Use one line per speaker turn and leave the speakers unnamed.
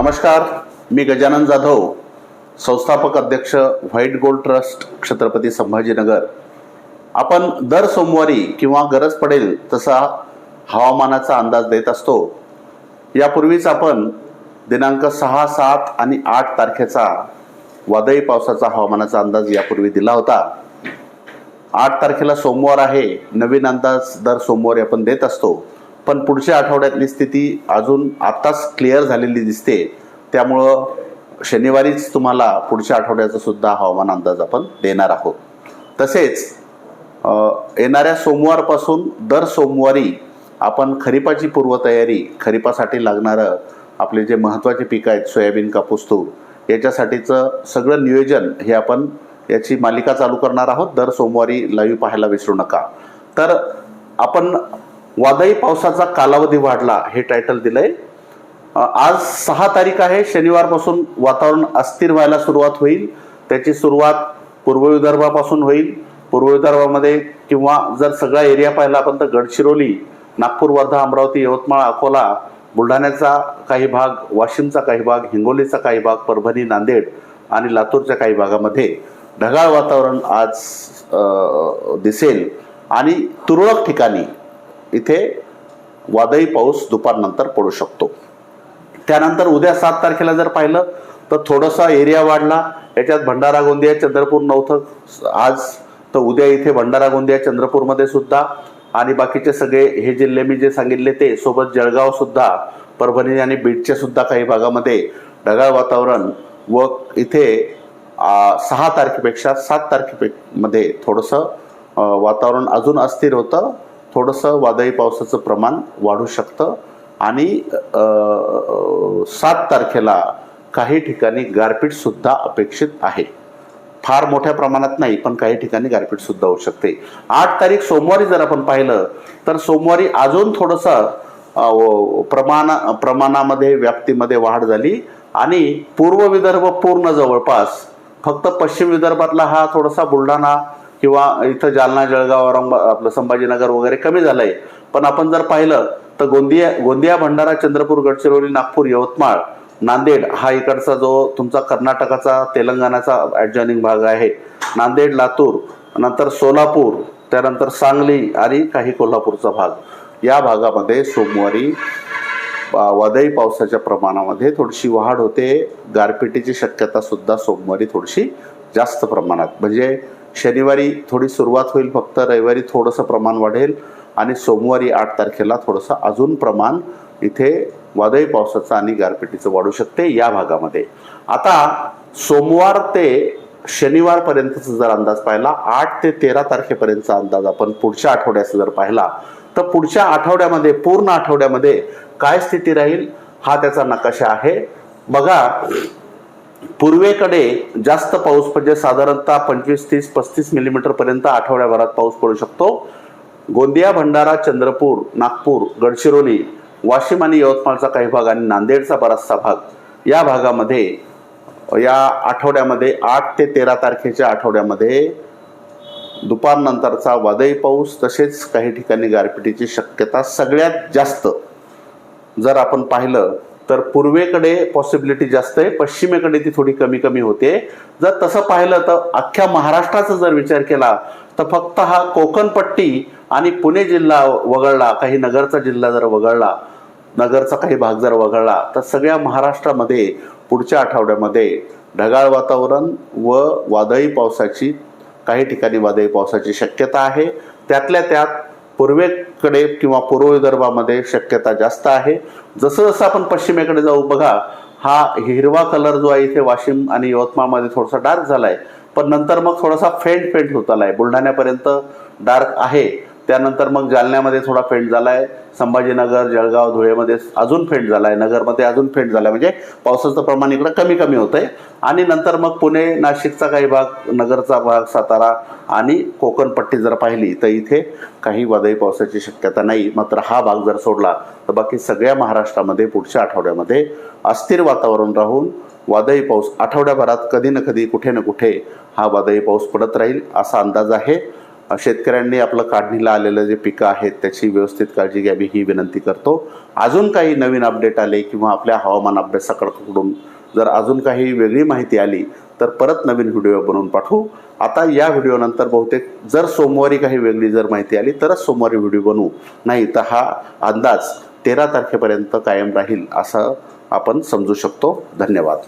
नमस्कार मी गजानन जाधव संस्थापक अध्यक्ष White Gold Trust Chhatrapati Sambhajinagar. आपण दर सोमवारी किंवा गरज पडेल तसा हवामानाचा अंदाज देत असतो. यापूर्वीच आपण दिनांक सहा सात आणि आठ तारखेचा वादळी पावसाचा हवामानाचा अंदाज यापूर्वी दिला होता. आठ तारखेला सोमवार आहे नवीन अंदाज दर सोमवारी आपण देत असतो. पण पुढच्या आठवड्यातली स्थिती अजून आत्ताच क्लिअर झालेली दिसते. त्यामुळं शनिवारीच तुम्हाला पुढच्या आठवड्याचा सुद्धा हवामान अंदाज आपण देणार आहोत. तसेच येणाऱ्या सोमवारपासून दर सोमवारी आपण खरीपाची पूर्वतयारी खरीपासाठी लागणारं आपले जे महत्त्वाचे पिकं आहेत सोयाबीन कापूस तूर याच्यासाठीचं सगळं नियोजन हे आपण याची मालिका चालू करणार आहोत. दर सोमवारी लाईव्ह पाहायला विसरू नका. तर आपण वादळी पावसाचा कालावधी वाढला हे टायटल दिलंय. आज सहा तारीख आहे शनिवारपासून वातावरण अस्थिर व्हायला सुरुवात होईल. त्याची सुरुवात पूर्व विदर्भापासून होईल. पूर्व विदर्भामध्ये किंवा जर सगळा एरिया पाहिला आपण तर गडचिरोली नागपूर वर्धा अमरावती यवतमाळ अकोला बुलढाण्याचा काही भाग वाशिमचा काही भाग हिंगोलीचा काही भाग परभणी नांदेड आणि लातूरच्या काही भागामध्ये ढगाळ वातावरण आज दिसेल. आणि तुरळक ठिकाणी इथे वादळी पाऊस दुपारनंतर पडू शकतो. त्यानंतर उद्या सात तारखेला जर पाहिलं तर थोडासा एरिया वाढला. याच्यात भंडारा गोंदिया चंद्रपूर नव्हतं. आज तर उद्या इथे भंडारा गोंदिया चंद्रपूरमध्ये सुद्धा. आणि बाकीचे सगळे हे जिल्हे मी जे सांगितले ते सोबत जळगाव सुद्धा परभणी आणि बीडच्या सुद्धा काही भागामध्ये ढगाळ वातावरण व इथे सहा तारखेपेक्षा सात तारखेपे मध्ये थोडंसं वातावरण अजून अस्थिर होतं. थोडंसं वादळी पावसाचं प्रमाण वाढू शकतं. आणि सात तारखेला काही ठिकाणी गारपीटसुद्धा अपेक्षित आहे. फार मोठ्या प्रमाणात नाही पण काही ठिकाणी गारपीटसुद्धा होऊ शकते. आठ तारीख सोमवारी जर आपण पाहिलं तर सोमवारी अजून थोडंसं प्रमाणा प्रमाणामध्ये व्याप्तीमध्ये वाढ झाली. आणि पूर्व विदर्भ पूर्ण जवळपास फक्त पश्चिम विदर्भातला हा थोडासा बुलढाणा किंवा इथं जालना जळगाव औरंगाबाद आपलं संभाजीनगर वगैरे कमी झालंय. पण आपण जर पाहिलं तर गोंदिया गोंदिया भंडारा चंद्रपूर गडचिरोली नागपूर यवतमाळ नांदेड हा इकडचा जो तुमचा कर्नाटकाचा तेलंगणाचा ॲडजॉनिंग भाग आहे. नांदेड लातूर नंतर सोलापूर त्यानंतर सांगली आणि काही कोल्हापूरचा भाग. या भागामध्ये सोमवारी वादळी पावसाच्या प्रमाणामध्ये थोडीशी वाढ होते. गारपिटीची शक्यता सुद्धा सोमवारी थोडीशी जास्त प्रमाणात. म्हणजे शनिवारी थोडी सुरुवात होईल फक्त रविवारी थोडंसं प्रमाण वाढेल आणि सोमवारी आठ तारखेला थोडंसं अजून प्रमाण इथे वादळी पावसाचं आणि गारपिटीचं वाढू शकते या भागामध्ये. आता सोमवार ते शनिवारपर्यंतचा जर अंदाज पाहिला आठ ते तेरा तारखेपर्यंतचा अंदाज आपण पुढच्या आठवड्याचा जर पाहिला तर पुढच्या आठवड्यामध्ये पूर्ण आठवड्यामध्ये काय स्थिती राहील हा त्याचा नकाशा आहे. बघा पूर्वेकडे जास्त पाऊस म्हणजे साधारणतः पंचवीस तीस पस्तीस मिलीमीटर पर्यंत आठवड्याभरात पाऊस पडू शकतो. गोंदिया भंडारा चंद्रपूर नागपूर गडचिरोली वाशिम आणि यवतमाळचा काही भाग आणि नांदेडचा बराचसा भाग या भागामध्ये या आठवड्यामध्ये आठ ते तेरा तारखेच्या आठवड्यामध्ये दुपारनंतरचा वादळी पाऊस तसेच काही ठिकाणी गारपिटीची शक्यता सगळ्यात जास्त. जर आपण पाहिलं तर पूर्वेकडे पॉसिबिलिटी जास्त आहे. पश्चिमेकडे ती थोडी कमी कमी होते. जर तसं पाहिलं तर अख्ख्या महाराष्ट्राचा जर विचार केला तर फक्त हा कोकणपट्टी आणि पुणे जिल्हा वगळला काही नगरचा जिल्हा जर वगळला नगरचा काही भाग जर वगळला तर सगळ्या महाराष्ट्रामध्ये पुढच्या आठवड्यामध्ये ढगाळ वातावरण व वादळी पावसाची काही ठिकाणी वादळी पावसाची शक्यता आहे. त्यातल्या त्यात पूर्वेकडे किंवा पूर्व विदर्भामध्ये शक्यता जास्त आहे. जसं जसं आपण पश्चिमेकडे जाऊ बघा हा हिरवा कलर जो आहे इथे वाशिम आणि यवतमाळमध्ये थोडासा डार्क झाला आहे पण नंतर मग थोडासा फेंट फेंट होत आलाय. बुलढाण्यापर्यंत डार्क आहे. त्यानंतर मग जालन्यामध्ये थोडा फेंट आहे संभाजीनगर जळगाव धुळेमध्ये अजून फेंट आहे नगरमध्ये अजून फेंट आहे म्हणजे पावसाचं प्रमाण इकडं कमी कमी होतंय. आणि नंतर मग पुणे नाशिकचा काही भाग नगरचा भाग सातारा आणि कोकण पट्टी जर पाहिली तर इथे काही वादळी पावसाची शक्यता नाही. मात्र हा भाग जर सोडला तर बाकी सगळ्या महाराष्ट्रामध्ये पुढच्या आठवड्यामध्ये अस्थिर वातावरण राहून वादळी पाऊस आठवड्याभरात कधी ना कधी कुठे ना कुठे हा वादळी पाऊस पडत राहील असा अंदाज आहे. शेतकऱ्यांनी आपलं काढणीला आलेलं जे पिकं आहेत त्याची व्यवस्थित काळजी घ्यावी ही विनंती करतो. अजून काही नवीन अपडेट आले किंवा आपल्या हवामान अभ्यासाकडून जर अजून काही वेगळी माहिती आली तर परत नवीन व्हिडिओ बनवून पाठवू. आता या व्हिडिओनंतर बहुतेक जर सोमवारी काही वेगळी जर माहिती आली तरच सोमवारी व्हिडिओ बनवू. नाही तर हा अंदाज तेरा तारखेपर्यंत कायम राहील असं आपण समजू शकतो. धन्यवाद.